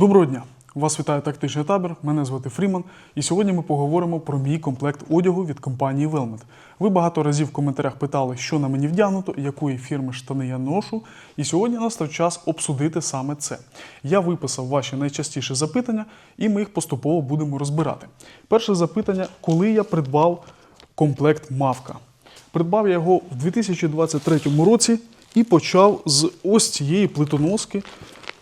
Доброго дня! Вас вітає тактичний табір. Мене звати Фріман. І сьогодні ми поговоримо про мій комплект одягу від компанії Velmet. Ви багато разів в коментарях питали, що на мені вдягнуто, якої фірми штани я ношу. І сьогодні настав час обсудити саме це. Я виписав ваші найчастіші запитання, і ми їх поступово будемо розбирати. Перше запитання: коли я придбав комплект Мавка? Придбав я його в 2023 році і почав з ось цієї плитоноски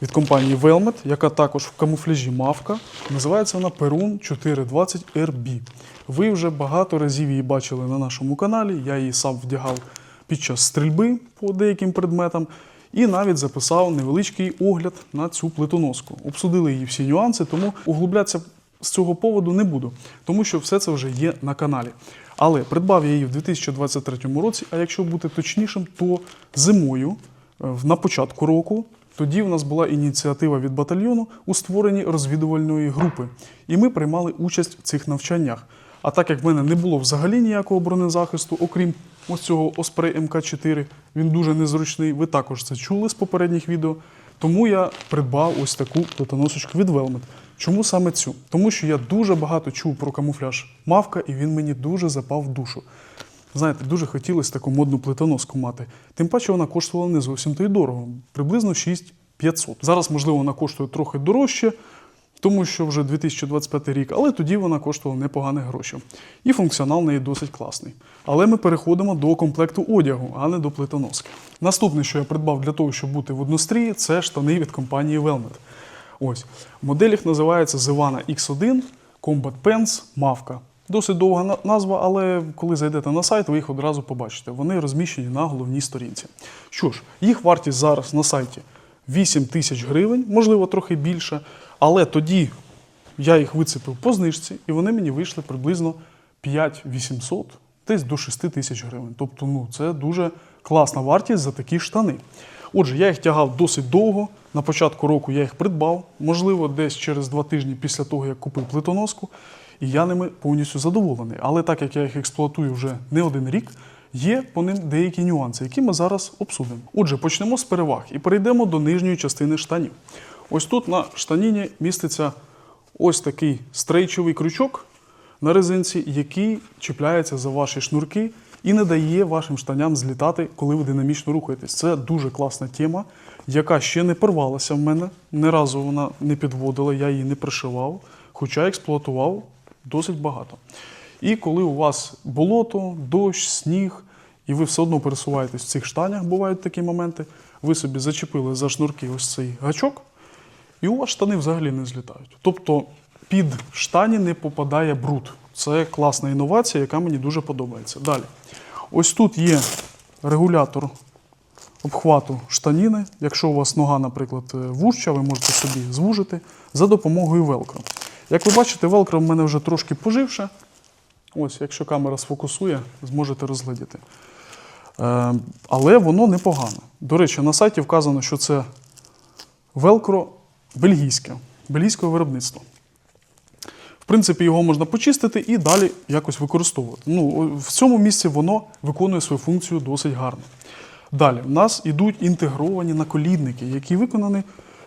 від компанії Velmet, яка також в камуфляжі мавка. Називається вона Perun 420 RB. Ви вже багато разів її бачили на нашому каналі. Я її сам вдягав під час стрільби по деяким предметам. І навіть записав невеличкий огляд на цю плитоноску. Обсудили її всі нюанси, тому углублятися з цього поводу не буду, тому що все це вже є на каналі. Але придбав я її в 2023 році, а якщо бути точнішим, то зимою, е, на початку року, тоді в нас була ініціатива від батальйону у створенні розвідувальної групи, і ми приймали участь в цих навчаннях. А так як в мене не було взагалі ніякого бронезахисту, окрім ось цього Osprey МК4, він дуже незручний. Ви також це чули з попередніх відео. Тому я придбав ось таку плитоносочку від Velmet. Чому саме цю? Тому що я дуже багато чув про камуфляж Мавка, і він мені дуже запав в душу. Знаєте, дуже хотілося таку модну плитоноску мати. Тим паче вона коштувала не зовсім то й дорого, приблизно 6500. Зараз, можливо, вона коштує трохи дорожче, тому що вже 2025 рік, але тоді вона коштувала непогані гроші. І функціонал неї досить класний. Але ми переходимо до комплекту одягу, а не до плитоноски. Наступне, що я придбав для того, щоб бути в однострії, це штани від компанії Velmet. Ось. Модель їх називається Zevana X1 Combat Pants Mavka. Досить довга назва, але коли зайдете на сайт, ви їх одразу побачите. Вони розміщені на головній сторінці. Що ж, їх вартість зараз на сайті 8 тисяч гривень, можливо, трохи більше. Але тоді я їх вицепив по знижці, і вони мені вийшли приблизно 5800, десь до 6 тисяч гривень. Тобто, ну, це дуже класна вартість за такі штани. Отже, я їх тягав досить довго. На початку року я їх придбав, можливо, десь через два тижні після того, як купив плитоноску, і я ними повністю задоволений. Але так як я їх експлуатую вже не один рік, є по ним деякі нюанси, які ми зараз обсудимо. Отже, почнемо з переваг і перейдемо до нижньої частини штанів. Ось тут на штаніні міститься ось такий стрейчовий крючок на резинці, який чіпляється за ваші шнурки і не дає вашим штаням злітати, коли ви динамічно рухаєтесь. Це дуже класна тема, яка ще не порвалася в мене. Ні разу вона не підводила, я її не пришивав, хоча експлуатував досить багато. І коли у вас болото, дощ, сніг, і ви все одно пересуваєтесь в цих штанях, бувають такі моменти, ви собі зачепили за шнурки ось цей гачок, і у вас штани взагалі не злітають. Тобто під штані не попадає бруд. Це класна інновація, яка мені дуже подобається. Далі. Ось тут є регулятор обхвату штаніни. Якщо у вас нога, наприклад, е, вужча, ви можете собі звужити за допомогою велкро. Як ви бачите, велкро в мене вже трошки поживше. Ось, якщо камера сфокусує, зможете розглядіти. Е, але воно непогано. До речі, на сайті вказано, що це велкро бельгійське, бельгійського виробництва. В принципі, його можна почистити і далі якось використовувати. Ну, в цьому місці воно виконує свою функцію досить гарно. Далі, в нас йдуть інтегровані наколідники, які виконані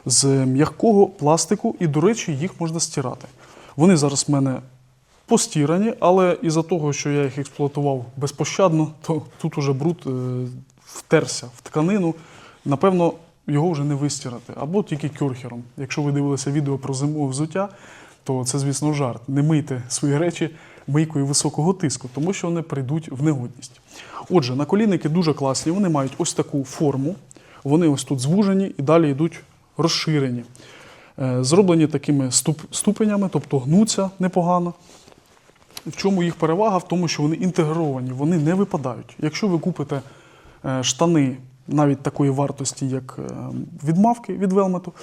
з м'якого пластику, і, до речі, їх можна стирати. Вони зараз в мене постірані, але із-за того, що я їх експлуатував безпощадно, то тут уже бруд е, втерся в тканину. Напевно, його вже не вистирати, або тільки кюрхером. Якщо ви дивилися відео про зимове взуття, то це, звісно, жарт. Не мийте свої речі мийкою високого тиску, тому що вони прийдуть в негодність. Отже, наколінники дуже класні, вони мають ось таку форму, вони ось тут звужені і далі йдуть розширені. Е, Зроблені такими ступенями, тобто гнуться непогано. В чому їх перевага? В тому, що вони інтегровані, вони не випадають. Якщо ви купите е, штани навіть такої вартості, як е, відмавки від велмету,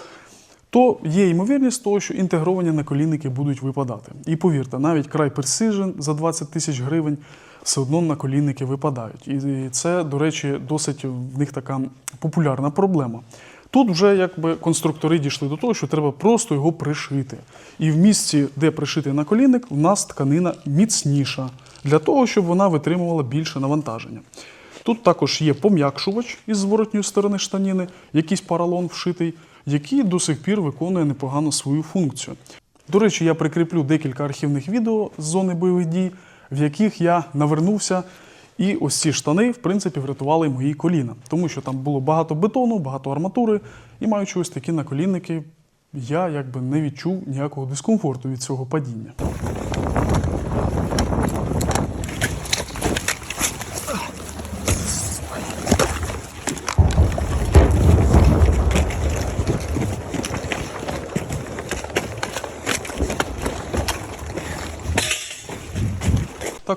то є ймовірність того, що інтегровані наколінники будуть випадати. І повірте, навіть край Precision за 20 тисяч гривень все одно наколінники випадають. І це, до речі, досить в них така популярна проблема. Тут вже якби конструктори дійшли до того, що треба просто його пришити. І в місці, де пришитий наколінник, у нас тканина міцніша для того, щоб вона витримувала більше навантаження. Тут також є пом'якшувач із зворотньої сторони штаніни, якийсь поролон вшитий, який до сих пір виконує непогано свою функцію. До речі, я прикріплю декілька архівних відео з зони бойових дій, в яких я навернувся. І ось ці штани, в принципі, врятували мої коліна, тому що там було багато бетону, багато арматури, і маючи ось такі наколінники, я якби не відчув ніякого дискомфорту від цього падіння.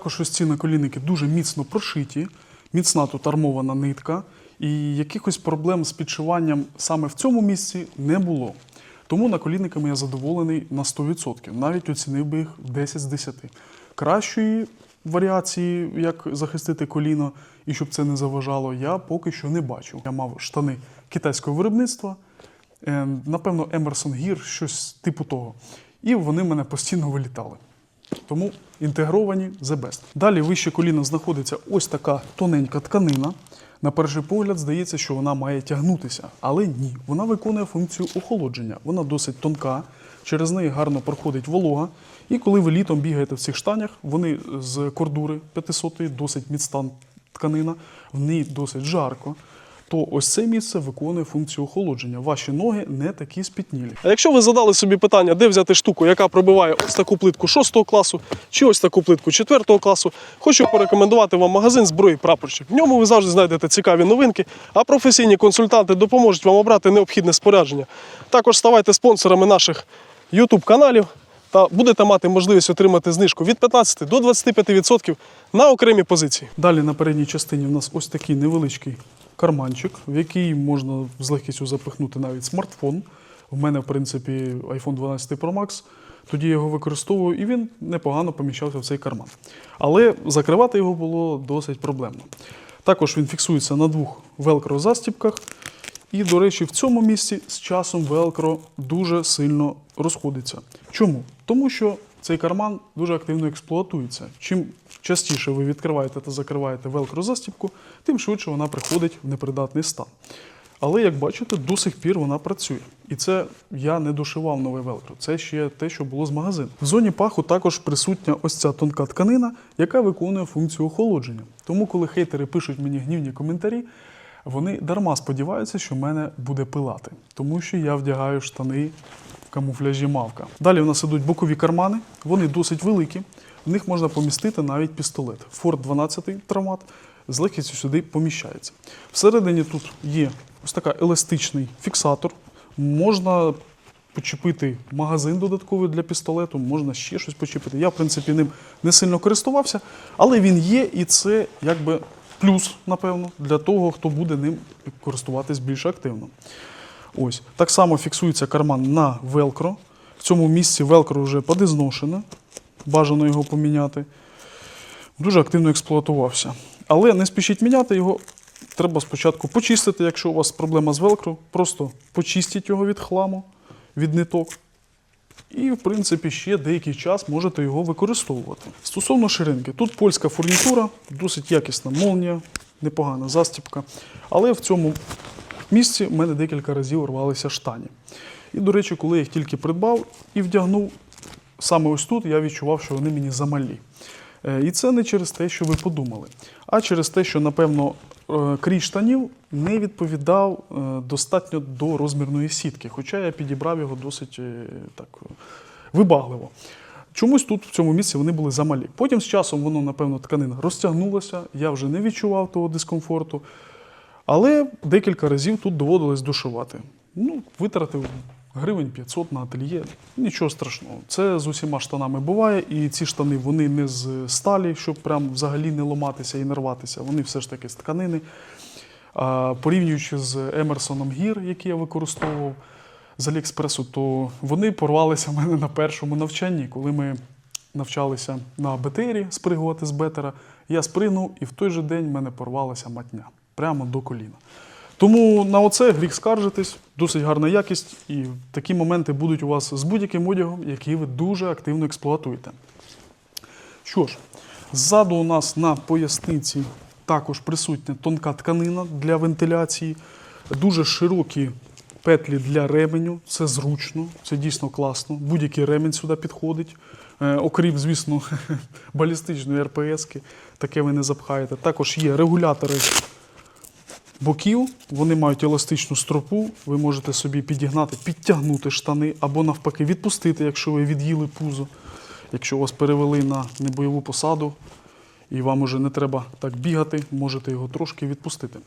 Також ось ці наколінники дуже міцно прошиті, міцна тут армована нитка, і якихось проблем з підшиванням саме в цьому місці не було. Тому наколінниками я задоволений на 100%, навіть оцінив би їх 10 з 10. Кращої варіації, як захистити коліно і щоб це не заважало, я поки що не бачу. Я мав штани китайського виробництва, е, напевно, Emerson Gear, щось типу того. І вони мене постійно вилітали. Тому інтегровані the best. Далі вище коліна знаходиться ось така тоненька тканина. На перший погляд здається, що вона має тягнутися, але ні, вона виконує функцію охолодження. Вона досить тонка, через неї гарно проходить волога. І коли ви літом бігаєте в цих штанях, вони з кордури 500 досить міцна тканина, в ній досить жарко. То ось це місце виконує функцію охолодження. Ваші ноги не такі спітнілі. А якщо ви задали собі питання, де взяти штуку, яка пробиває ось таку плитку 6 класу чи ось таку плитку 4 класу, хочу порекомендувати вам магазин зброї прапорщик. В ньому ви завжди знайдете цікаві новинки, а професійні консультанти допоможуть вам обрати необхідне спорядження. Також ставайте спонсорами наших YouTube каналів та будете мати можливість отримати знижку від 15 до 25% на окремі позиції. Далі на передній частині в нас ось такий невеличкий карманчик, в який можна з легкістю запихнути навіть смартфон. В мене, в принципі, iPhone 12 Pro Max. Тоді я його використовую, і він непогано поміщався в цей карман. Але закривати його було досить проблемно. Також він фіксується на двох велкро-застіпках. І, до речі, в цьому місці з часом велкро дуже сильно розходиться. Чому? Тому що цей карман дуже активно експлуатується. Чим частіше ви відкриваєте та закриваєте велкро-застіпку, тим швидше вона приходить в непридатний стан. Але, як бачите, до сих пір вона працює. І це я не дошивав нове велкро. Це ще те, що було з магазину. В зоні паху також присутня ось ця тонка тканина, яка виконує функцію охолодження. Тому, коли хейтери пишуть мені гнівні коментарі, вони дарма сподіваються, що мене буде пилати, тому що я вдягаю штани в камуфляжі мавка. Далі у нас ідуть бокові кармани, вони досить великі. В них можна помістити навіть пістолет. Ford 12 травмат з легкістю сюди поміщається. Всередині тут є ось така еластичний фіксатор. Можна почепити магазин додатковий для пістолету, можна ще щось почепити. Я, в принципі, ним не сильно користувався, але він є, і це якби плюс, напевно, для того, хто буде ним користуватись більш активно. Ось. Так само фіксується карман на велкро. В цьому місці велкро вже подизношене, бажано його поміняти. Дуже активно експлуатувався. Але не спішіть міняти його. Треба спочатку почистити, якщо у вас проблема з велкро, просто почистіть його від хламу, від ниток. І, в принципі, ще деякий час можете його використовувати. Стосовно ширинки, тут польська фурнітура, досить якісна молнія, непогана застібка. Але в цьому місці в мене декілька разів рвалися штані. І, до речі, коли я їх тільки придбав і вдягнув, саме ось тут я відчував, що вони мені замалі. Е, І це не через те, що ви подумали, а через те, що, напевно, е, крій штанів не відповідав е, достатньо до розмірної сітки, хоча я підібрав його досить так вибагливо. Чомусь тут, в цьому місці, вони були замалі. Потім з часом воно, напевно, тканина розтягнулася, я вже не відчував того дискомфорту. Але декілька разів тут доводилось дошивати. Ну, витратив гривень 500 на ательє. Нічого страшного. Це з усіма штанами буває, і ці штани вони не з сталі, щоб прям взагалі не ламатися і не рватися. Вони все ж таки з тканини. Порівнюючи з Емерсоном Гір, який я використовував з Аліекспресу, то вони порвалися в мене на першому навчанні, коли ми навчалися на БТРі спригувати з бетера. Я спригнув, і в той же день в мене порвалася матня прямо до коліна. Тому на оце гріх скаржитись, досить гарна якість, і такі моменти будуть у вас з будь-яким одягом, який ви дуже активно експлуатуєте. Що ж, ззаду у нас на поясниці також присутня тонка тканина для вентиляції, дуже широкі петлі для ременю. Це зручно, це дійсно класно. Будь-який ремень сюди підходить. Е, окрім, звісно, балістичної РПС-ки, таке ви не запхаєте. Також є регулятори боків, вони мають еластичну стропу. Ви можете собі підігнати, підтягнути штани або навпаки відпустити, якщо ви від'їли пузо, якщо вас перевели на небойову посаду. І вам уже не треба так бігати, можете його трошки відпустити.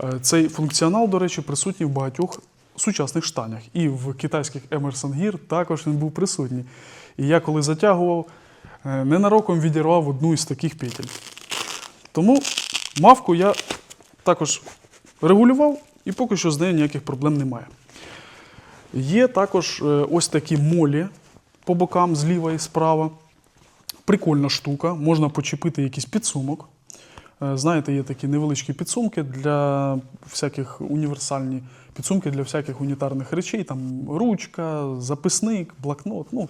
Е, Цей функціонал, до речі, присутній в багатьох сучасних штанях. І в китайських Emerson Gear також він був присутній. І я коли затягував, е, ненароком відірвав одну із таких петель. Тому мавку я також регулював, і поки що з нею ніяких проблем немає. Є також е, ось такі молі по бокам зліва і справа. Прикольна штука, можна почепити якийсь підсумок. Е, Знаєте, є такі невеличкі підсумки для всяких універсальні підсумки для всяких унітарних речей, там ручка, записник, блокнот, ну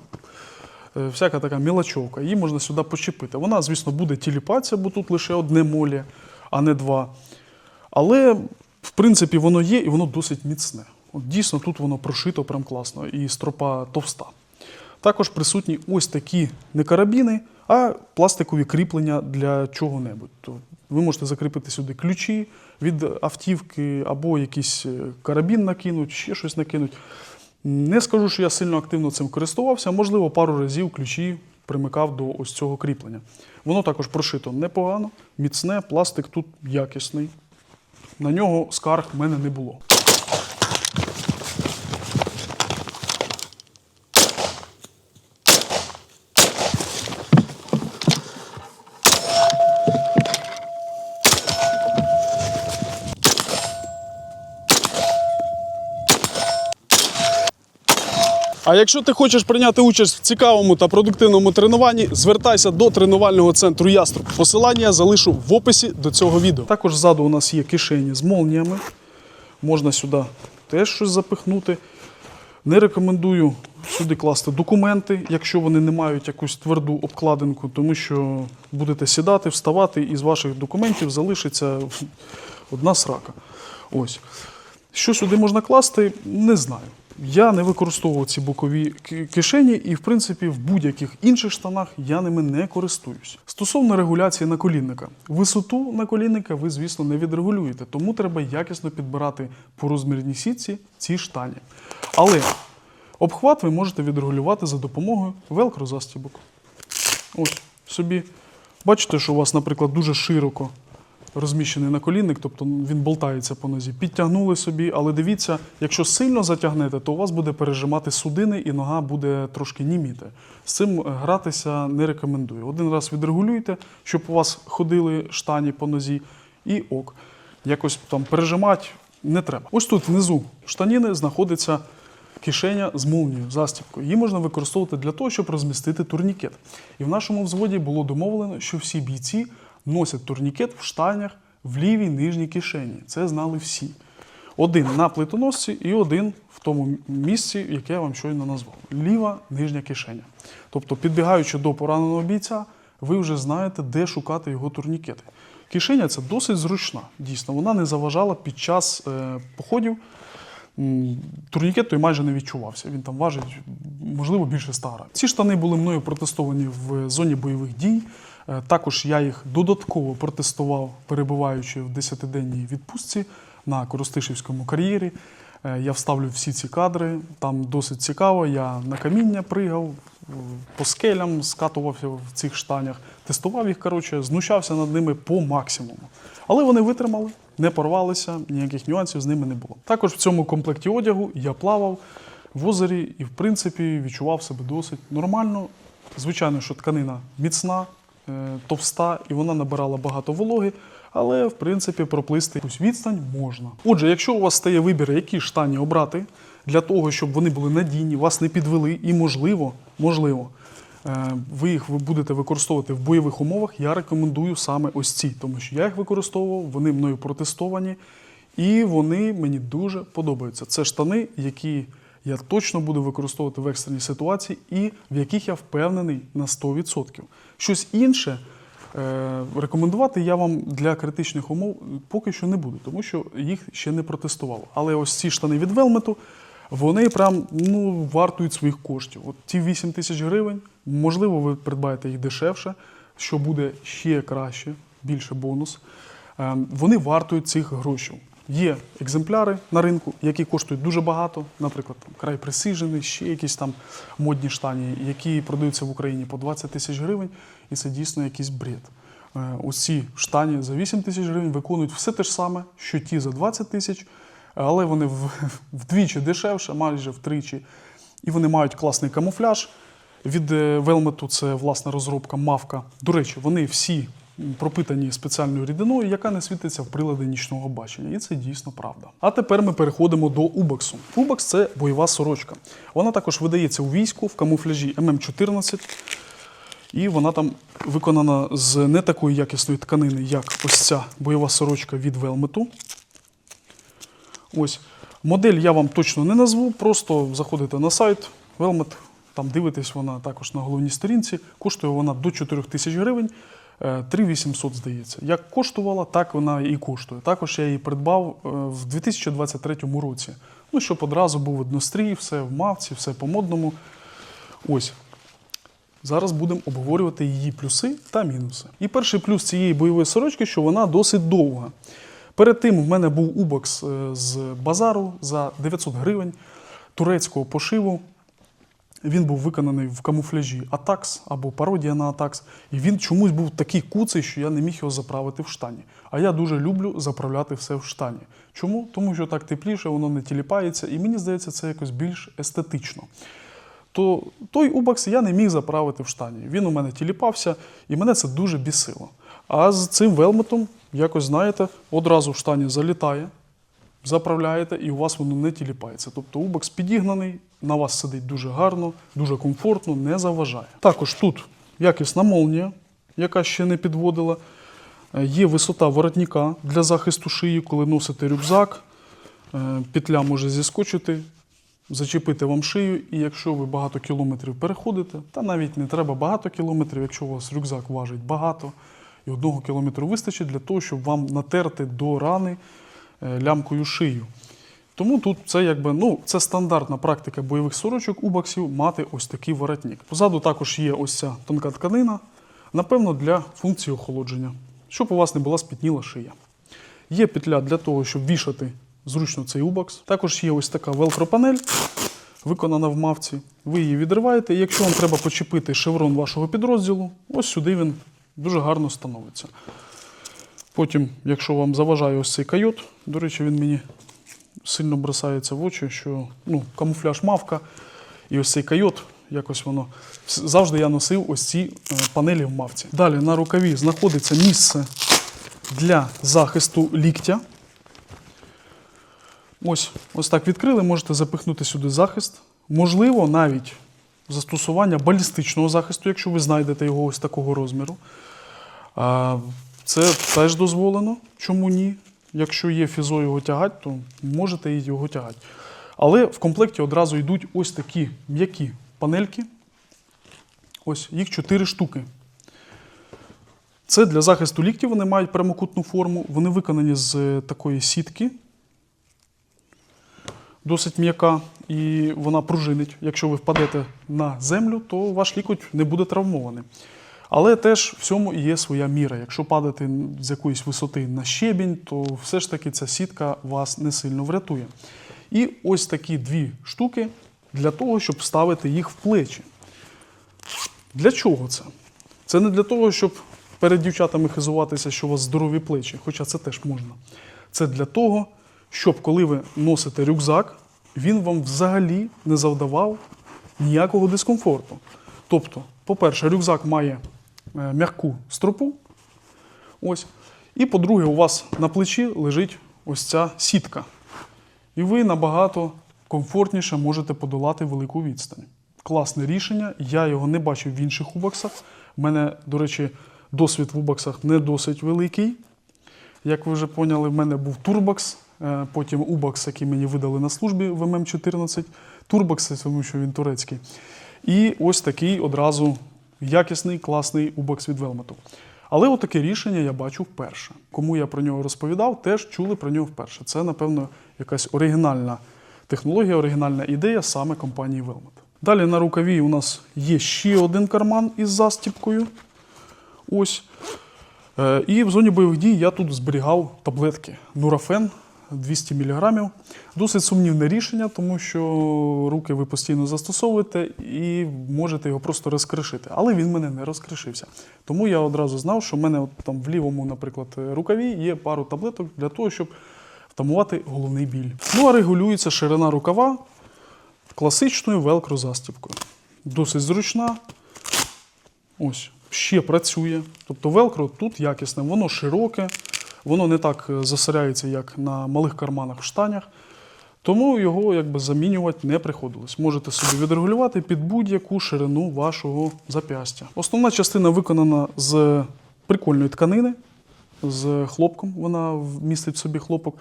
е, всяка така мілочовка. Її можна сюди почепити. Вона, звісно, буде тіліпатися, бо тут лише одне молі, а не два. Але, в принципі, воно є і воно досить міцне. От дійсно тут воно прошито прям класно, і стропа товста. Також присутні ось такі не карабіни, а пластикові кріплення для чого-небудь. Ви можете закріпити сюди ключі від автівки або якийсь е, карабін накинуть, ще щось накинуть. Не скажу, що я сильно активно цим користувався, можливо, пару разів ключі примикав до ось цього кріплення. Воно також прошито непогано, міцне, пластик тут якісний. На нього скарг в мене не було. А якщо ти хочеш прийняти участь в цікавому та продуктивному тренуванні, звертайся до тренувального центру Яструб. Посилання я залишу в описі до цього відео. Також ззаду у нас є кишені з молніями. Можна сюди теж щось запихнути. Не рекомендую сюди класти документи, якщо вони не мають якусь тверду обкладинку, тому що будете сідати, вставати, і з ваших документів залишиться одна срака. Ось. Що сюди можна класти, не знаю. Я не використовував ці бокові кишені, і, в принципі, в будь-яких інших штанах я ними не користуюсь. Стосовно регуляції наколінника, висоту наколінника ви, звісно, не відрегулюєте, тому треба якісно підбирати по розмірній сітці ці штані. Але обхват ви можете відрегулювати за допомогою велкро-застібок. Ось собі. Бачите, що у вас, наприклад, дуже широко розміщений наколінник, тобто він болтається по нозі. Підтягнули собі, але дивіться, якщо сильно затягнете, то у вас буде пережимати судини і нога буде трошки німіти. З цим гратися не рекомендую. Один раз відрегулюйте, щоб у вас ходили штані по нозі, і ок. Якось там пережимати не треба. Ось тут внизу штаніни знаходиться кишеня з молнією, застібкою. Її можна використовувати для того, щоб розмістити турнікет. І в нашому взводі було домовлено, що всі бійці носять турнікет в штанях в лівій нижній кишені. Це знали всі. Один на плитоносці і один в тому місці, яке я вам щойно назвав. Ліва нижня кишеня. Тобто, підбігаючи до пораненого бійця, ви вже знаєте, де шукати його турнікети. Кишеня це досить зручна. Дійсно, вона не заважала під час е, походів. Турнікет той майже не відчувався. Він там важить, можливо, більше 100 грам. Ці штани були мною протестовані в зоні бойових дій. Е, Також я їх додатково протестував, перебуваючи в 10-денній відпустці на Коростишівському кар'єрі. Е, Я вставлю всі ці кадри. Там досить цікаво. Я на каміння пригав, е, по скелям скатувався в цих штанях, тестував їх, коротше, знущався над ними по максимуму. Але вони витримали, не порвалися, ніяких нюансів з ними не було. Також в цьому комплекті одягу я плавав в озері і, в принципі, відчував себе досить нормально. Звичайно, що тканина міцна, товста, і вона набирала багато вологи, але в принципі проплисти якусь відстань можна. Отже, якщо у вас стає вибір, які штані обрати для того, щоб вони були надійні, вас не підвели, і можливо, можливо, е, ви їх будете використовувати в бойових умовах, я рекомендую саме ось ці, тому що я їх використовував, вони мною протестовані, і вони мені дуже подобаються. Це штани, які я точно буду використовувати в екстреній ситуації, і в яких я впевнений на 100%. Щось інше Е, Рекомендувати я вам для критичних умов поки що не буду, тому що їх ще не протестував. Але ось ці штани від Велмету, вони прям ну, вартують своїх коштів. От ті 8 тисяч гривень, можливо, ви придбаєте їх дешевше, що буде ще краще, більше бонус. Е, Вони вартують цих грошей. Є екземпляри на ринку, які коштують дуже багато, наприклад, там, край присижений, ще якісь там модні штані, які продаються в Україні по 20 тисяч гривень, і це дійсно якийсь бред. Е, Ось ці штані за 8 тисяч гривень виконують все те ж саме, що ті за 20 тисяч, але вони вдвічі дешевше, майже втричі. І вони мають класний камуфляж. Від е, Велмету це власна розробка Мавка. До речі, вони всі пропитані спеціальною рідиною, яка не світиться в прилади нічного бачення. І це дійсно правда. А тепер ми переходимо до Убаксу. Убакс це бойова сорочка. Вона також видається у війську в камуфляжі ММ14. І вона там виконана з не такої якісної тканини, як ось ця бойова сорочка від Велмету. Ось. Модель я вам точно не назву, просто заходите на сайт Велмет, там дивитесь вона також на головній сторінці. Коштує вона до 4 тисяч гривень, 3800, здається. Як коштувала, так вона і коштує. Також я її придбав е, в 2023 році. Ну, щоб одразу був однострій, все в мавці, все по-модному. Ось. Зараз будемо обговорювати її плюси та мінуси. І перший плюс цієї бойової сорочки, що вона досить довга. Перед тим в мене був убокс е, з базару за 900 гривень турецького пошиву. Він був виконаний в камуфляжі Атакс або пародія на Атакс. І він чомусь був такий куций, що я не міг його заправити в штані. А я дуже люблю заправляти все в штані. Чому? Тому що так тепліше, воно не тіліпається, і мені здається, це якось більш естетично то той убакс я не міг заправити в штані. Він у мене тіліпався, і мене це дуже бісило. А з цим велметом, якось знаєте, одразу в штані залітає, заправляєте, і у вас воно не тіліпається. Тобто убакс підігнаний, на вас сидить дуже гарно, дуже комфортно, не заважає. Також тут якісна молнія, яка ще не підводила. Е, Є висота воротника для захисту шиї, коли носите рюкзак. Е, Петля може зіскочити, зачепити вам шию, і якщо ви багато кілометрів переходите, та навіть не треба багато кілометрів, якщо у вас рюкзак важить багато, і одного кілометру вистачить для того, щоб вам натерти до рани лямкою шию. Тому тут це якби ну це стандартна практика бойових сорочок у баксів мати ось такий воротник. Позаду також є ось ця тонка тканина, напевно, для функції охолодження, щоб у вас не була спітніла шия. Є петля для того, щоб вішати зручно цей убакс. Також є ось така велкро-панель, виконана в мавці. Ви її відриваєте, якщо вам треба почепити шеврон вашого підрозділу, ось сюди він дуже гарно становиться. Потім, якщо вам заважає ось цей кайот, до речі, він мені сильно бросається в очі, що ну, камуфляж мавка і ось цей кайот, якось воно. Завжди я носив ось ці е, панелі в мавці. Далі на рукаві знаходиться місце для захисту ліктя. Ось, ось так відкрили, можете запихнути сюди захист. Можливо, навіть застосування балістичного захисту, якщо ви знайдете його ось такого розміру. Це теж дозволено. Чому ні? Якщо є фізо його тягати, то можете і його тягати. Але в комплекті одразу йдуть ось такі м'які панельки. Ось їх 4 штуки. Це для захисту ліктів, вони мають прямокутну форму. Вони виконані з е, такої сітки, досить м'яка, і вона пружинить. Якщо ви впадете на землю, то ваш лікоть не буде травмований. Але теж в цьому і є своя міра. Якщо падати з якоїсь висоти на щебінь, то все ж таки ця сітка вас не сильно врятує. І ось такі дві штуки для того, щоб ставити їх в плечі. Для чого це? Це не для того, щоб перед дівчатами хизуватися, що у вас здорові плечі, хоча це теж можна. Це для того, щоб коли ви носите рюкзак, він вам взагалі не завдавав ніякого дискомфорту. Тобто, по-перше, рюкзак має м'яку стропу. Ось. І по-друге, у вас на плечі лежить ось ця сітка. І ви набагато комфортніше можете подолати велику відстань. Класне рішення. Я його не бачив в інших убоксах. У мене, до речі, досвід в убоксах не досить великий. Як ви вже поняли, в мене був турбокс, е, потім убокс, який мені видали на службі в ММ14. Турбокс, тому що він турецький. І ось такий одразу якісний, класний убокс від Велмету. Але отаке рішення я бачу вперше. Кому я про нього розповідав, теж чули про нього вперше. Це, напевно, якась оригінальна технологія, оригінальна ідея саме компанії Велмет. Далі на рукаві у нас є ще один карман із застіпкою. Ось. Е, І в зоні бойових дій я тут зберігав таблетки Нурафен 200 мг. Досить сумнівне рішення, тому що руки ви постійно застосовуєте і можете його просто розкришити. Але він мене не розкришився. Тому я одразу знав, що в мене от там в лівому, наприклад, рукаві є пару таблеток для того, щоб втамувати головний біль. Ну а регулюється ширина рукава класичною велкро застібкою. Досить зручна. Ось, ще працює. Тобто велкро тут якісне, воно широке, воно не так е, засоряється, як на малих карманах в штанях. Тому його якби замінювати не приходилось. Можете собі відрегулювати під будь-яку ширину вашого зап'ястя. Основна частина виконана з прикольної тканини, з хлопком. Вона містить в собі хлопок.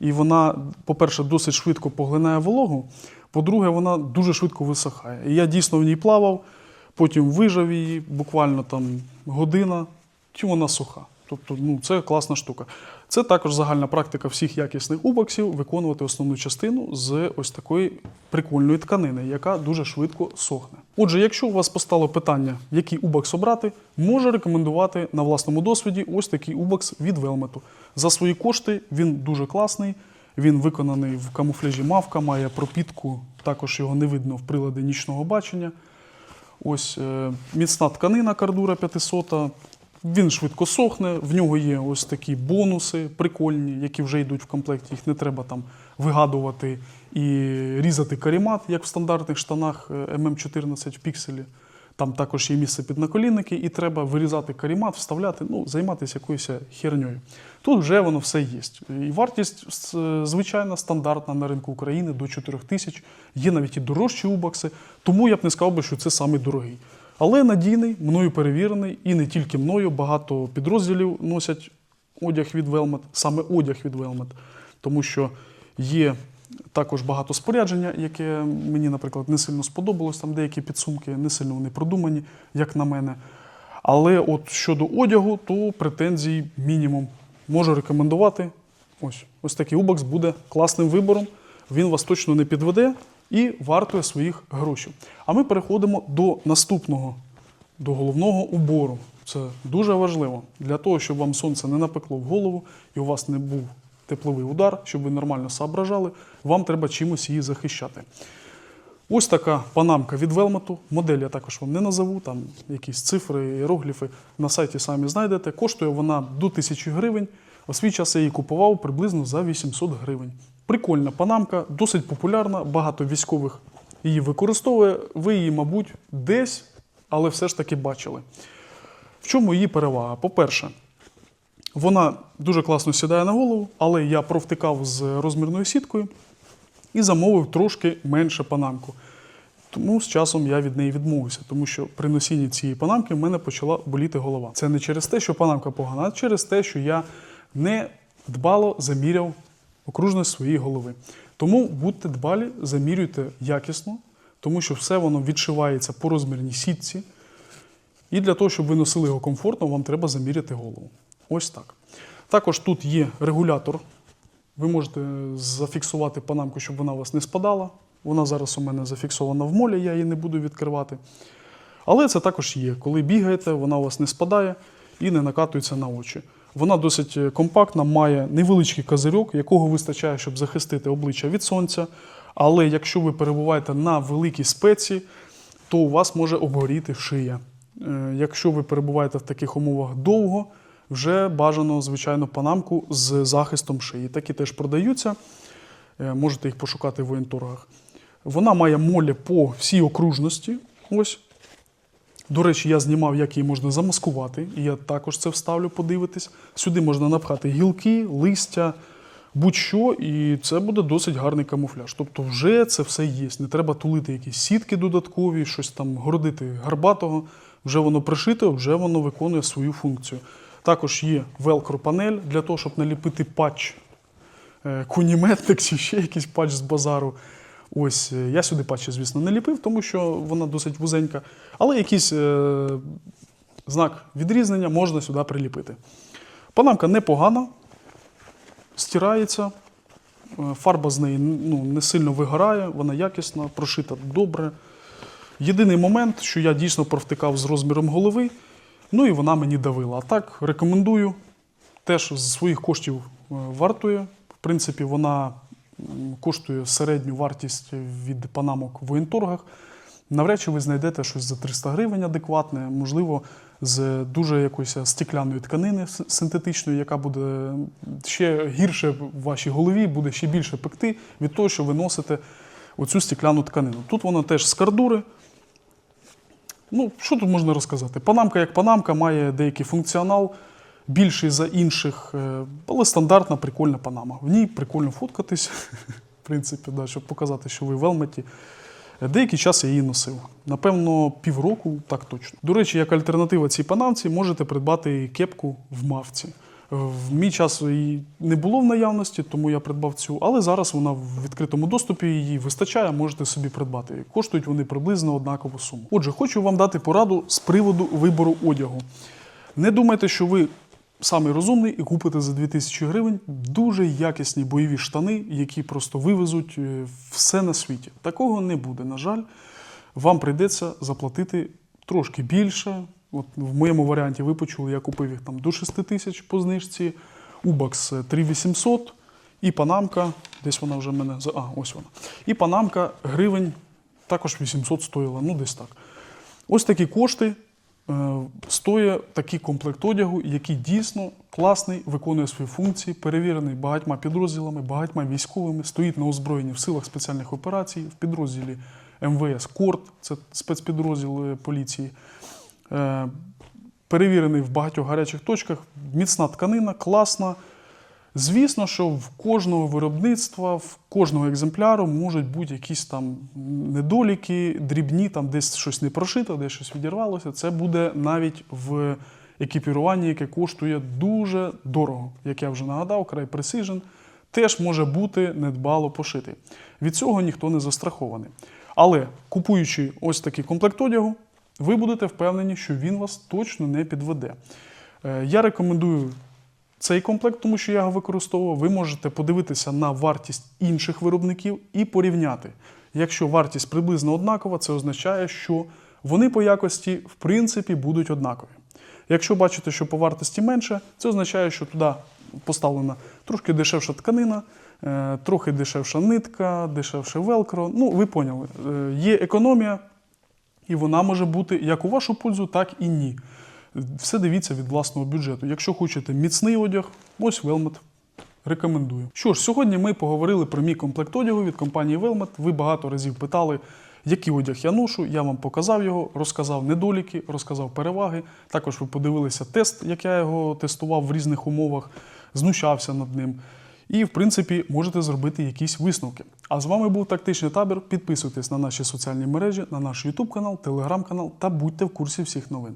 І вона, по-перше, досить швидко поглинає вологу. По-друге, вона дуже швидко висихає. І я дійсно в ній плавав, потім вижав її, буквально там година, і вона суха. Тобто, ну, це класна штука. Це також загальна практика всіх якісних убоксів виконувати основну частину з ось такої прикольної тканини, яка дуже швидко сохне. Отже, якщо у вас постало питання, який убокс обрати, можу рекомендувати на власному досвіді ось такий убокс від Велмету. За свої кошти він дуже класний. Він виконаний в камуфляжі мавка, має пропітку, також його не видно в приладі нічного бачення. Ось е, міцна тканина кардура 500. Він швидко сохне, в нього є ось такі бонуси прикольні, які вже йдуть в комплекті. Їх не треба там вигадувати і різати карімат, як в стандартних штанах е, MM14 в пікселі. Там також є місце під наколінники, і треба вирізати карімат, вставляти, ну, займатися якоюсь херньою. Тут вже воно все є. І вартість с- звичайна, стандартна на ринку України до 4 тисяч. Є навіть і дорожчі убокси, тому я б не сказав би, що це самий дорогий. Але надійний, мною перевірений, і не тільки мною. Багато підрозділів носять одяг від Велмет, саме одяг від Велмет, тому що є також багато спорядження, яке мені, наприклад, не сильно сподобалось. Там деякі підсумки не сильно вони продумані, як на мене. Але от щодо одягу, то претензій мінімум. Можу рекомендувати. Ось, ось такий убокс буде класним вибором. Він вас точно не підведе і вартує своїх грошей. А ми переходимо до наступного, до головного убору. Це дуже важливо для того, щоб вам сонце не напекло в голову і у вас не був тепловий удар, щоб ви нормально соображали, вам треба чимось її захищати. Ось така панамка від Велмету. Модель я також вам не назову, там якісь цифри, іерогліфи на сайті самі знайдете. Коштує вона до 1000 гривень. У свій час я її купував приблизно за 800 гривень. Прикольна панамка, досить популярна, багато військових її використовує. Ви її, мабуть, десь, але все ж таки бачили. В чому її перевага? По-перше, вона дуже класно сідає на голову, але я провтикав з розмірною сіткою і замовив трошки менше панамку. Тому з часом я від неї відмовився, тому що при носінні цієї панамки в мене почала боліти голова. Це не через те, що панамка погана, а через те, що я не дбало заміряв окружність своєї голови. Тому будьте дбалі, замірюйте якісно, тому що все воно відшивається по розмірній сітці. І для того, щоб ви носили його комфортно, вам треба заміряти голову. Ось так. Також тут є регулятор. Ви можете зафіксувати панамку, щоб вона у вас не спадала. Вона зараз у мене зафіксована в молі, я її не буду відкривати. Але це також є. Коли бігаєте, вона у вас не спадає і не накатується на очі. Вона досить е, компактна, має невеличкий козирьок, якого вистачає, щоб захистити обличчя від сонця. Але якщо ви перебуваєте на великій спеці, то у вас може обгоріти шия. Е, Якщо ви перебуваєте в таких умовах довго, вже бажано, звичайно, панамку з захистом шиї. Такі теж продаються. Е, Можете їх пошукати в воєнторгах. Вона має молі по всій окружності. Ось. До речі, я знімав, як її можна замаскувати, і я також це вставлю, подивитись. Сюди можна напхати гілки, листя, будь-що, і це буде досить гарний камуфляж. Тобто, вже це все є. Не треба тулити якісь сітки додаткові, щось там городити гарбатого. Вже воно пришите, вже воно виконує свою функцію. Також є велкро-панель для того, щоб наліпити патч е, куніметник чи ще якийсь патч з базару. Ось е, я сюди патчі, звісно, не ліпив, тому що вона досить вузенька. Але якісь е, знак відрізнення можна сюди приліпити. Панамка непогана, стирається, е, фарба з неї ну, не сильно вигорає, вона якісна, прошита добре. Єдиний момент, що я дійсно провтикав з розміром голови, ну і вона мені давила. А так рекомендую. Теж з своїх коштів е, вартує. В принципі, вона коштує середню вартість від панамок в воєнторгах. Навряд чи ви знайдете щось за 300 гривень адекватне, можливо, з дуже якоїсь стекляної тканини синтетичної, яка буде ще гірше в вашій голові, буде ще більше пекти від того, що ви носите оцю стекляну тканину. Тут вона теж з кардури. Ну, що тут можна розказати? Панамка як панамка має деякий функціонал, більший за інших, е, але стандартна прикольна панама. В ній прикольно фоткатись, в принципі, да, щоб показати, що ви в елметі. Деякий час я її носив. Напевно, півроку, так точно. До речі, як альтернатива цій панамці, можете придбати кепку в мавці. В мій час її не було в наявності, тому я придбав цю, але зараз вона в відкритому доступі її вистачає, можете собі придбати. Коштують вони приблизно однакову суму. Отже, хочу вам дати пораду з приводу вибору одягу. Не думайте, що ви самий розумний і купите за 2000 гривень дуже якісні бойові штани, які просто вивезуть е, все на світі. Такого не буде. На жаль, вам прийдеться заплатити трошки більше. От в моєму варіанті ви почули, я купив їх там до 6 тисяч по знижці, Убакс 3800 і панамка, десь вона вже мене. А, ось вона. І панамка гривень також 800 стоїла, ну десь так. Ось такі кошти е, стоїть такий комплект одягу, який дійсно класний, виконує свої функції, перевірений багатьма підрозділами, багатьма військовими, стоїть на озброєнні в силах спеціальних операцій, в підрозділі МВС Корт, це спецпідрозділ е, поліції. Е, Перевірений в багатьох гарячих точках, міцна тканина, класна. Звісно, що в кожного виробництва, в кожного екземпляру можуть бути якісь там недоліки, дрібні, там десь щось не прошито, десь щось відірвалося. Це буде навіть в екіпіруванні, яке коштує дуже дорого. Як я вже нагадав, край Precision теж може бути недбало пошитий. Від цього ніхто не застрахований. Але купуючи ось такий комплект одягу, ви будете впевнені, що він вас точно не підведе. Е, Я рекомендую цей комплект, тому що я його використовував. Ви можете подивитися на вартість інших виробників і порівняти. Якщо вартість приблизно однакова, це означає, що вони по якості в принципі будуть однакові. Якщо бачите, що по вартості менше, це означає, що туди поставлена трошки дешевша тканина, е, трохи дешевша нитка, дешевше велкро. Ну, ви поняли, Е, є економія, і вона може бути як у вашу пользу, так і ні. Все дивіться від власного бюджету. Якщо хочете міцний одяг, ось Велмет. Рекомендую. Що ж, сьогодні ми поговорили про мій комплект одягу від компанії Велмет. Ви багато разів питали, який одяг я ношу. Я вам показав його, розказав недоліки, розказав переваги. Також ви подивилися тест, як я його тестував в різних умовах, знущався над ним. І, в принципі, можете зробити якісь висновки. А з вами був тактичний табір. Підписуйтесь на наші соціальні мережі, на наш YouTube канал, телеграм канал та будьте в курсі всіх новин.